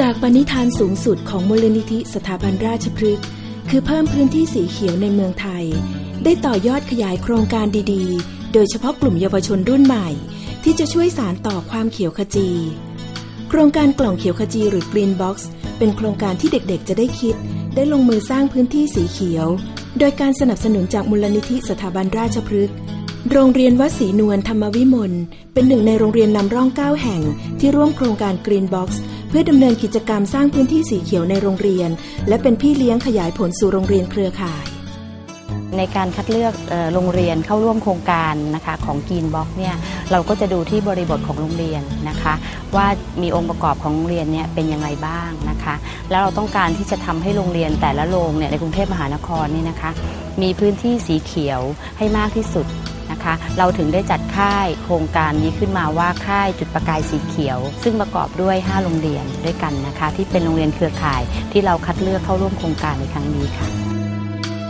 จากปณิธานสูงสุดของมูลนิธิสถาบันราชพฤกษ์คือเพิ่มพื้นที่สีเขียวในเมืองไทย ได้ต่อยอดขยายโครงการดีๆ โดยเฉพาะกลุ่มเยาวชนรุ่นใหม่ ที่จะช่วยสารต่อความเขียวขจี โครงการกล่องเขียวขจีหรือ Green Box เป็นโครงการที่เด็กๆ จะได้คิด ได้ลงมือสร้างพื้นที่สีเขียว โดยการสนับสนุนจากมูลนิธิสถาบันราชพฤกษ์ โรงเรียนวัดศรีนวลธรรมวิมลเป็นหนึ่งในโรงเรียนนำร่องเก้าแห่ง ที่ร่วมโครงการ Green Box เพื่อดำเนินกิจกรรมสร้างพื้นที่สีเขียวในโรงเรียน และเป็นพี่เลี้ยงขยายผลสู่โรงเรียนเครือข่าย ในการคัดเลือกโรงเรียนเข้าร่วมโครงการนะคะของกีนบ็อกเนี่ยเราก็จะดูที่บริบทของโรงเรียนนะคะ ว่ามีองค์ประกอบของโรงเรียนเนี่ยเป็นยังไงบ้างนะคะ แล้วเราต้องการที่จะทำให้โรงเรียนแต่ละโรงเนี่ยในกรุงเทพมหานครนี่นะคะ มีพื้นที่สีเขียวให้มากที่สุด นะคะ เราถึงได้จัดค่ายโครงการนี้ขึ้นมาว่าค่ายจุดประกายสีเขียว ซึ่งประกอบด้วย 5 โรงเรียนด้วยกันนะคะ ที่เป็นโรงเรียนเครือข่ายที่เราคัดเลือกเข้าร่วมโครงการในครั้งนี้ค่ะ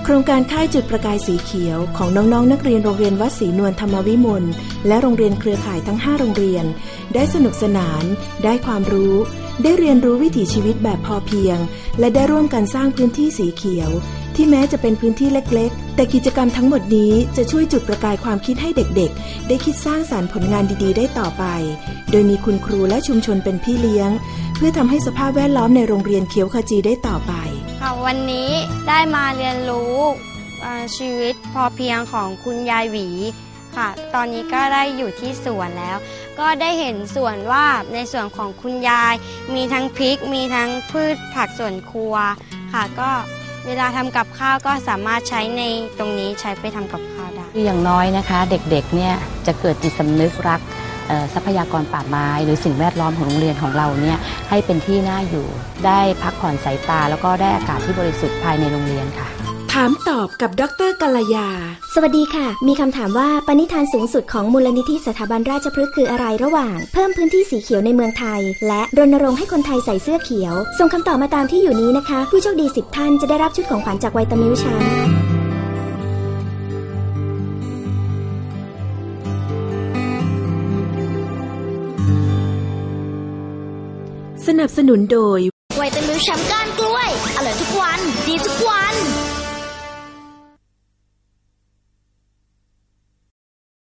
โครงการค่ายจุดประกายสีเขียวของน้องๆนนักเรียนโรงเรียนวัดศรีนวลธรรมวิมลและโรงเรียนเครือข่ายทั้ง 5 โรงเรียน ได้สนุกสนาน ได้ความรู้ ได้เรียนรู้วิถีชีวิตแบบพอเพียง และได้ร่วมกันสร้างพื้นที่สีเขียว ที่แม้จะเป็นพื้นที่เล็กๆ แต่กิจกรรมทั้งหมดนี้จะช่วยจุดประกายความคิดให้เด็กๆ ได้คิดสร้างสารรค์ผลงานดีๆ ได้ต่อไป โดยมีคุณครูและชุมชนเป็นพี่เลี้ยง เพื่อทำให้สภาพแวดล้อมในโรงเรียนเขียวขจีได้ต่อไป ค่ะวันนี้ได้มาเรียนรู้ชีวิตพอเพียงของคุณยายหวีค่ะ ตอนนี้ก็ได้อยู่ที่สวนแล้ว ก็ได้เห็นสวนว่าในส่วนของคุณยาย มีทั้งพริก มีทั้งพืชผักสวนครัวค่ะ ก็เวลาทำกับข้าวก็สามารถใช้ในตรงนี้ใช้ไปทำกับข้าวได้อย่างน้อยนะคะ เด็กๆเนี่ยจะเกิดจิตสำนึกรัก ทรัพยากรป่าไม้ หรือสิ่งแวดล้อมของโรงเรียนของเราเนี่ยให้เป็นที่น่าอยู่ ได้พักผ่อนสายตา แล้วก็ได้อากาศที่บริสุทธิ์ภายในโรงเรียนค่ะ ถามตอบกับดรกัลยา สวัสดีค่ะ มีคำถามว่าปณิธานสูงสุดของมูลนิธิสถาบันราชพฤกษ์คืออะไรระหว่าง เพิ่มพื้นที่สีเขียวในเมืองไทย และรณรงค์ให้คนไทยใส่เสื้อเขียว ส่งคำตอบมาตามที่อยู่นี้นะคะ ผู้โชคดี 10 ท่านจะได้รับชุดของขวัญจากไวตามิลช้าง สนับสนุนโดยไวตามิลแชมป์ก้านกล้วย อร่อยทุกวัน ดีทุกวัน